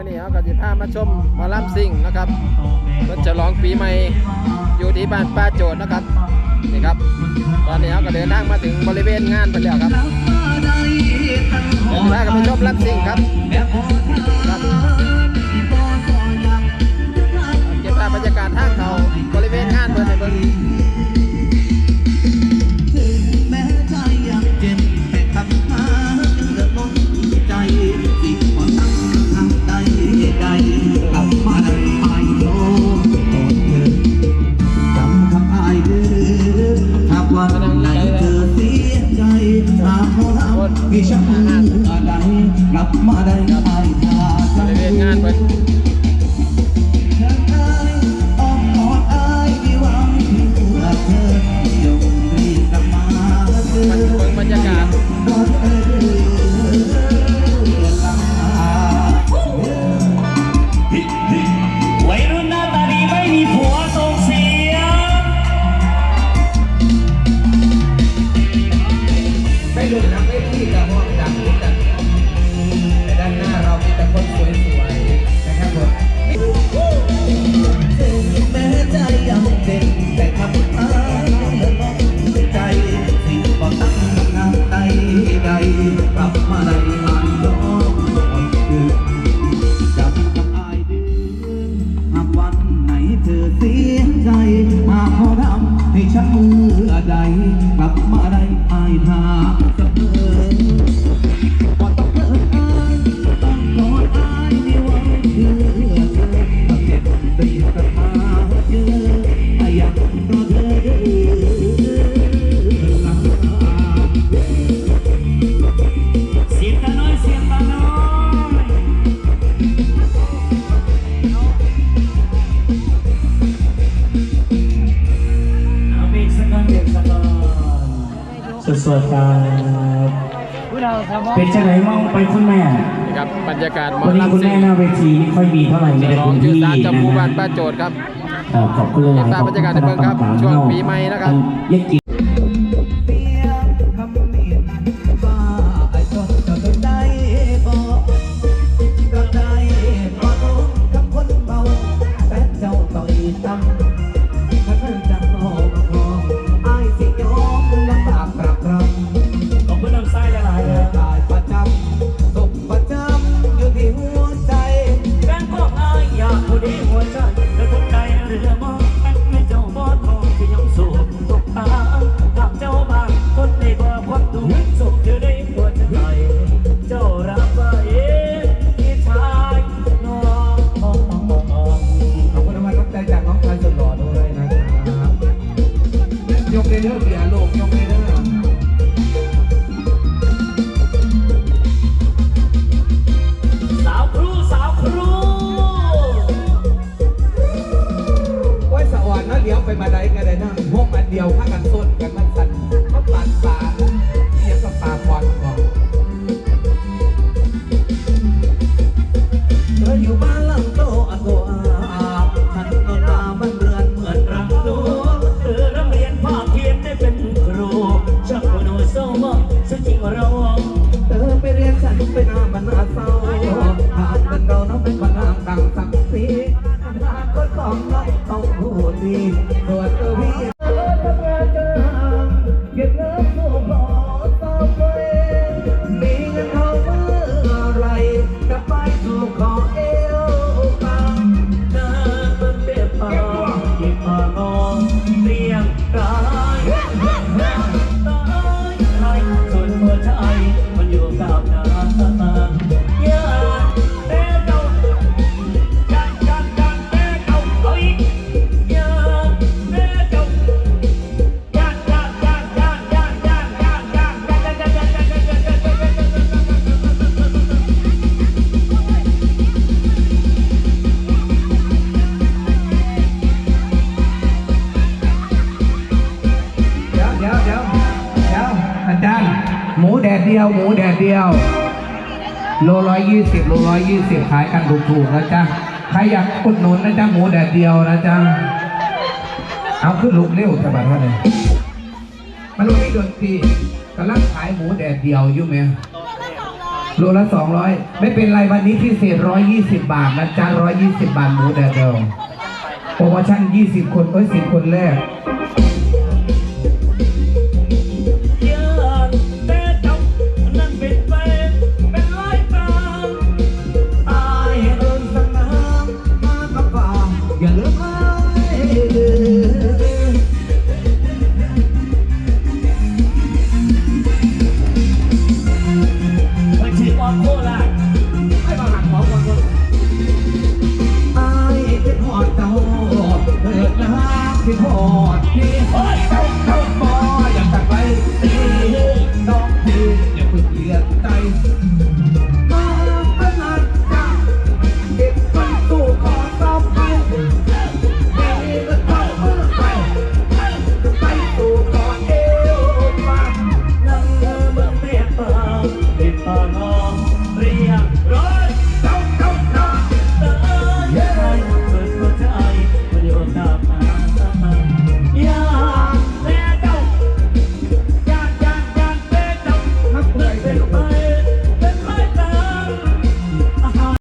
มื่นี้เขากับสิพามาชมมอลัมซิงนะครับเพื่อฉลองปีใหม่อยู่ที่บ้านป้าโจดนะครับนี่ครับ ตอนนี้เขาก็เดินทางมาถึงบริเวณงานไปแล้วครับเดินทางกับไปชมลัมซิงครับ ที่ฉันมาได้งกลับมาได้นะไอ้ทาจัง กลับมาได้อันยอมคือนจำคำอ้ายเดื้อหากวันไหนเธอเสียใจหากเขาทำให้ฉันมือใดกลับมาได้อายทา สักก่อนเบรกสักก่อนสวัสดีครับเป็นจังไหนมองไปคุณแม่นี่ครับบรรยากาศหมอวันนี้ลำคุณซิ่แม่งหน้าเวทีไม่ค่อยมีเท่าไหร่มีฉแต่ลองคุณอยู่พี่ศาลเจ้านะหมู่บ้านฮะป้าโจดครับเอ่อขอบคุณเลยเก็บภาพบรรยากาศให้เบิ่งครับช่วงปีใหม่นะครับ วดเออพี่ จาหมูแดดเดียว หมูแดดเดียว โลร้อยยี่สิบโลร้อยยี่สิบขายกันถูกๆนะจ๊ะใครอยากอุดหนุนนะจ๊ะหมูแดดเดียวนะจ๊ะเอาขึ้นลุกเร็วสบัดเท่าไหร่มันรู้ไม่ดนตรีกำลังขายหมูแดดเดียวอยู่ไหมโลละสองร้อยไม่เป็นไรวันนี้พิเศษร้อยยี่สิบบาทนะจ๊ะร้อยยี่สิบบาทหมูแดดเดียวโปรโมชั่นยี่สิบคนเอ้ยสิบคนแรก อ